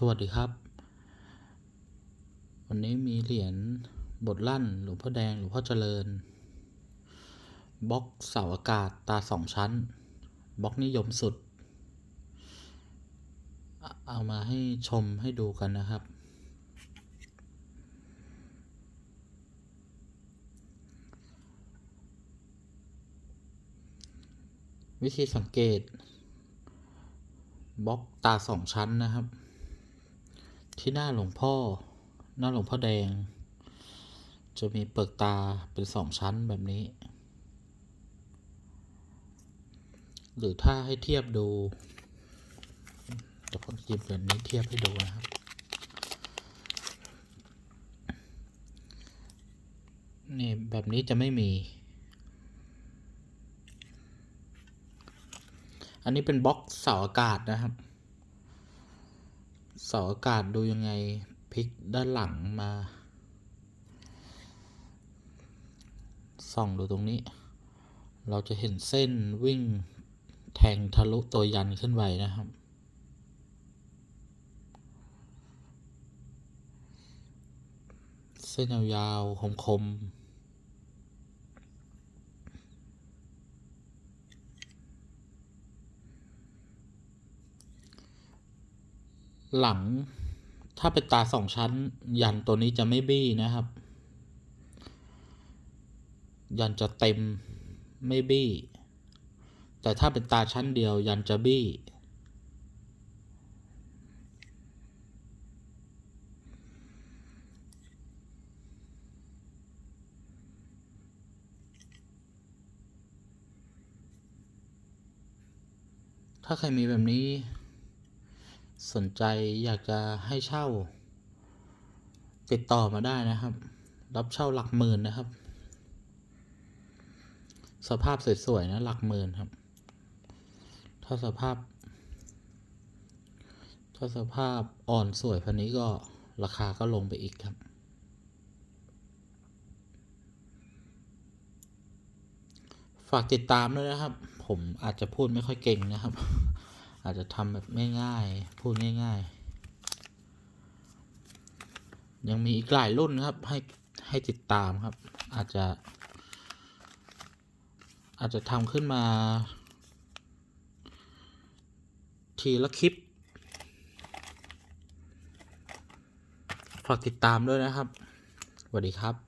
สวัสดีครับ วันนี้มีเหรียญบทลั่นหลวงพ่อแดงหลวงพ่อเจริญบล็อกเสาอากาศตาสองชั้นบล็อกนิยมสุด เอาเอามาให้ชมให้ดูกันนะครับ วิธีสังเกตบล็อกตาสองชั้นนะครับ ที่หน้าหลวงพ่อ หน้าหลวงพ่อแดง จะมีเปลือกตาเป็นสองชั้นแบบนี้ หรือถ้าให้เทียบดูเดี๋ยวผมหยิบเหรียญนี้เทียบให้ดูนะครับ นี่แบบนี้จะไม่มี อันนี้เป็นบล็อกเสาอากาศนะครับ เสาอากาศดูยังไงพลิกด้านหลังมาส่องดูตรงนี้ เราจะเห็นเส้นวิ่งแทงทะลุตัวยันขึ้นไปนะครับ เส้นยาวๆคมๆ หลัง ถ้าเป็นตาสองชั้น ยันตัวนี้จะไม่บี้นะครับ ยันจะเต็มไม่บี้ แต่ถ้าเป็นตาชั้นเดียว ยันจะบี้ ถ้าใครมีแบบนี้ สนใจอยากจะให้เช่า ติดต่อมาได้นะครับ รับเช่าหลักหมื่นนะครับ สภาพสวยๆนะหลักหมื่นครับ ถ้าสภาพ ถ้าสภาพอ่อนสวยพันนี้ก็ราคาก็ลงไปอีกครับ ฝากติดตามด้วยนะครับ ผมอาจจะพูดไม่ค่อยเก่งนะครับ อาจจะทำแบบง่ายๆ พูดง่ายๆ ยังมีอีกหลายรุ่นครับให้ให้ติดตามครับ อาจจะ อาจจะทำขึ้นมา ทีละคลิป ฝากติดตามด้วยนะครับ สวัสดีครับ